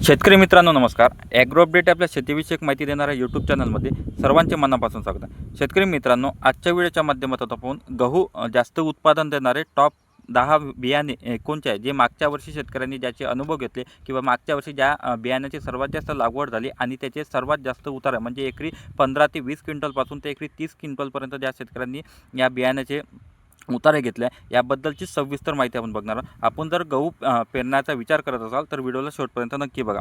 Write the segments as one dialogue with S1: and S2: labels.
S1: शेतकरी मित्रांनो नमस्कार. ॲग्रो अपडेट आपल्या शेतीविषयक माहिती देणाऱ्या यूट्यूब चॅनलमध्ये सर्वांचे मनापासून स्वागत आहे. शेतकरी मित्रांनो आजच्या वेळेच्या माध्यमातून आपण गहू जास्त उत्पादन देणारे टॉप दहा बियाणे अ, कोणते आहे जे मागच्या वर्षी शेतकऱ्यांनी ज्याचे अनुभव घेतले किंवा मागच्या वर्षी ज्या बियाण्याची सर्वात जास्त लागवड झाली आणि त्याचे सर्वात जास्त उतार आहे म्हणजे एकरी पंधरा ते वीस क्विंटलपासून ते एकरी तीस क्विंटलपर्यंत ज्या शेतकऱ्यांनी या बियाण्याचे उतारे घेतल्या याबद्दलची सविस्तर माहिती आपण बघणार आहोत. आपण जर गहू पेरण्याचा विचार करत असाल तर व्हिडिओला शेवटपर्यंत नक्की बघा.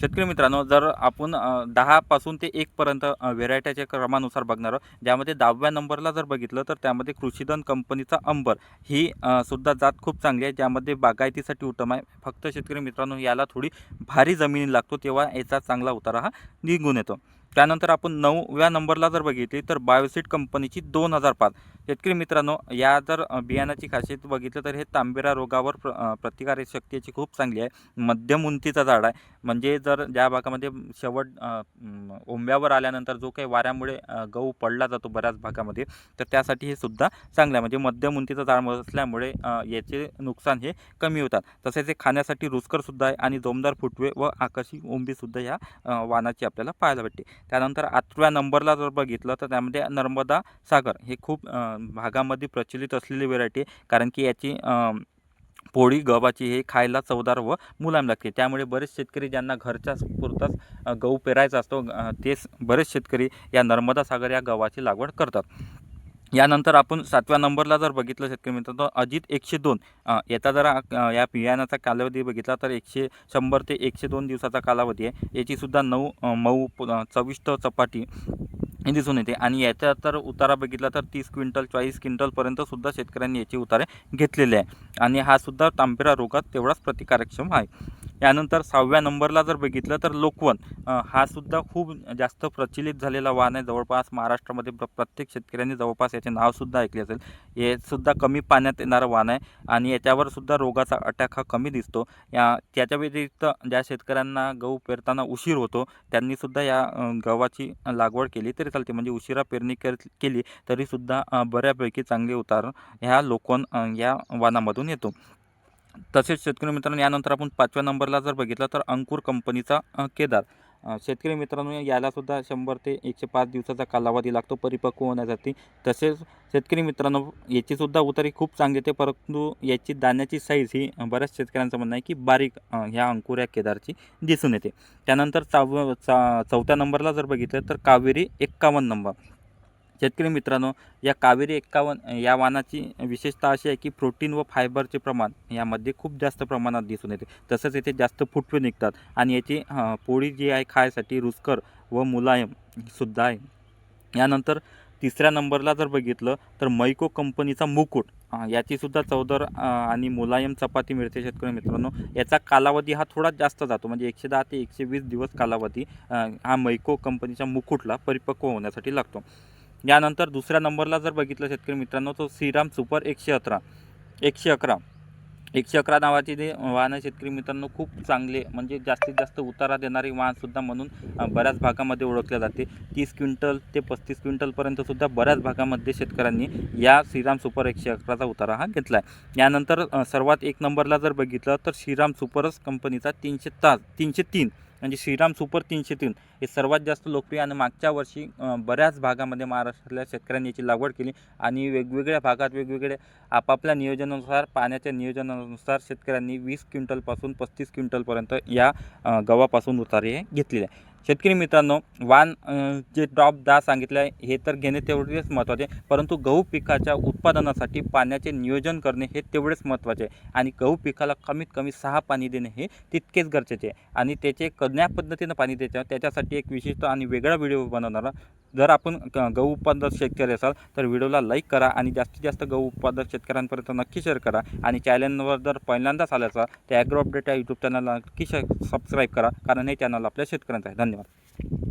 S1: शेतकरी मित्रांनो जर आपण दहापासून ते एकपर्यंत व्हेरायटीच्या क्रमानुसार बघणार आहोत ज्यामध्ये दहाव्या नंबरला जर बघितलं तर त्यामध्ये कृषीधन कंपनीचा अंबर ही सुद्धा जात खूप चांगली आहे. ज्यामध्ये बागायतीसाठी उत्तम आहे. फक्त शेतकरी मित्रांनो याला थोडी भारी जमीन लागतो तेव्हा याचा चांगला उतारा हा निघून येतो. त्यानंतर आपण नऊव्या नंबरला जर बघितली तर बायोसिट कंपनीची दोन हजार पाच. शेतकरी मित्रांनो या जर बियाणाची खासियत बघितलं तर हे तांबेरा रोगावर प्र अ, प्रतिकारक शक्ती याची खूप चांगली आहे. मध्यम उंचीचं झाड आहे. म्हणजे जर ज्या भागामध्ये शेवट ओंब्यावर आल्यानंतर जो काही वाऱ्यामुळे गहू पडला जातो बऱ्याच भागामध्ये तर त्यासाठी हे सुद्धा चांगलं आहे. म्हणजे मध्यम उंचीचं झाड असल्यामुळे याचे नुकसान हे कमी होतात. तसेच हे खाण्यासाठी रुचकरसुद्धा आहे आणि जोमदार फुटवे व आकर्षक ओंबीसुद्धा ह्या वानाची वाणाची आपल्याला पाहायला भेटते. त्यानंतर आठव्या नंबरला जर बघितलं तर त्यामध्ये नर्मदा सागर हे खूप भागामध्ये प्रचलित असलेली व्हेरायटी आहे. कारण की याची पोळी गव्हाची हे खायला चवदार व मुलायम लागते. त्यामुळे बरेच शेतकरी ज्यांना घरच्या पुरताच गहू पेरायचा असतो तेच बरेच शेतकरी या नर्मदा सागर या गव्हाची लागवड करतात. यानंतर आपण सातव्या नंबरला जर बघितलं शेतकरी मित्रांनो अजित एकशे दोन. याचा जरा या बियाण्याचा कालावधी बघितला तर एकशे शंभर ते एकशे दोन दिवसाचा कालावधी आहे. याचीसुद्धा नऊ मऊ प- चविष्ट चपाटी हे दिसून येते. आणि याचा तर उतारा बघितला तर तीस क्विंटल चाळीस क्विंटलपर्यंतसुद्धा शेतकऱ्यांनी याचे उतारे घेतलेले आहे. आणि हा सुद्धा तांबेरा रोगात तेवढाच प्रतिकारक्षम आहे. यानंतर सहाव्या नंबरला जर बघितलं तर लोकवन हा सुद्धा खूप जास्त प्रचलित झालेला वाहन आहे. जवळपास महाराष्ट्रामध्ये प्रत्येक शेतकऱ्यांनी जवळपास याचे नावसुद्धा ऐकले असेल. हे सुद्धा कमी पाण्यात येणारं वाहन आहे आणि याच्यावर सुद्धा रोगाचा अटॅक हा कमी दिसतो. या त्याच्या व्यतिरिक्त ज्या शेतकऱ्यांना गहू पेरताना उशीर होतो त्यांनी सुद्धा या गव्हाची लागवड केली तरी चालते. म्हणजे उशिरा पेरणी कर केली तरीसुद्धा बऱ्यापैकी चांगले उतार ह्या लोकवन या वानामधून येतो. तसेच शेतकरी मित्रांनो यानंतर आपण पाचव्या नंबरला जर बघितलं तर अंकुर कंपनीचा केदार. शेतकरी मित्रांनो यालासुद्धा शंभर ते एकशे पाच दिवसाचा कालावधी लागतो परिपक्व होण्यासाठी. तसेच शेतकरी मित्रांनो याचीसुद्धा उतारी खूप चांगली येते परंतु याची दाण्याची साईज ही बऱ्याच शेतकऱ्यांचं म्हणणं आहे की बारीक ह्या अंकुर या केदारची दिसून येते. त्यानंतर चाव चा चौथ्या नंबरला जर बघितलं तर कावेरी एक्कावन्न नंबर. शेतकरी मित्रांनो या कावेरी एक्कावन्न या वाणाची विशेषता अशी आहे की प्रोटीन व फायबरचे प्रमाण यामध्ये खूप जास्त प्रमाणात दिसून येते. तसंच येथे जास्त फुटवे निघतात आणि याची पोळी जी आहे खायसाठी रुचकर व मुलायम सुद्धा आहे. यानंतर तिसऱ्या नंबरला जर बघितलं तर मैको कंपनीचा मुकुट याचीसुद्धा चौदर आणि मुलायम चपाती मिळते शेतकरी मित्रांनो. याचा कालावधी हा थोडा जास्त जातो म्हणजे एकशे दहा ते एकशे वीस दिवस कालावधी हा मैको कंपनीच्या मुकुटला परिपक्व होण्यासाठी लागतो. यानंतर दुसऱ्या नंबरला जर बघितलं शेतकरी मित्रांनो तो श्रीराम सुपर एकशे अकरा एकशे अकरा. एकशे अकरा नावाची जे वाहन आहे शेतकरी मित्रांनो खूप चांगले म्हणजे जास्तीत जास्त उतारा देणारी वाहनसुद्धा म्हणून बऱ्याच भागामध्ये ओळखल्या जाते. तीस क्विंटल ते पस्तीस क्विंटलपर्यंतसुद्धा बऱ्याच भागामध्ये शेतकऱ्यांनी या श्रीराम सुपर एकशे अकराचा उतारा हा घेतला आहे यानंतर सर्वात एक नंबरला जर बघितलं तर श्रीराम सुपरच कंपनीचा तीनशे तास तीनशे तीन. म्हणजे श्रीराम सुपर तीनशे तीन हे सर्वात जास्त लोकप्रिय आणि मागच्या वर्षी बऱ्याच भागामध्ये महाराष्ट्रातल्या शेतकऱ्यांनी याची लागवड केली आणि वेगवेगळ्या भागात वेगवेगळ्या आपापल्या नियोजनानुसार पाण्याच्या नियोजनानुसार शेतकऱ्यांनी वीस क्विंटलपासून पस्तीस क्विंटलपर्यंत या गव्हापासून उतारे हे घेतलेले आहे. शेतकरी मित्रांनो वाण जे ड्रॉप दहा सांगितलं आहे हे तर घेणे तेवढेच महत्त्वाचे आहे. परंतु गहू पिकाच्या उत्पादनासाठी पाण्याचे नियोजन करणे हे तेवढेच महत्त्वाचे आहे आणि गहू पिकाला कमीत कमी सहा पाणी देणे हे तितकेच गरजेचे आहे आणि त्याचे कन्या पद्धतीनं पाणी द्यायचं त्याच्यासाठी एक विशिष्ट आणि वेगळा व्हिडिओ बनवणारा जर आपण गहू उत्पादक शेतकरी असाल तर व्हिडिओला लाईक करा आणि जास्तीत जास्त गहू उत्पादक शेतकऱ्यांपर्यंत नक्की शेअर करा. आणि चॅनलवर जर पहिल्यांदाच आलं असाल तर ॲग्रो अपडेट या यूट्यूब चॅनलला नक्की सबस्क्राईब करा. कारण हे चॅनल आपल्या शेतकऱ्यांचं आहे. धन्यवाद.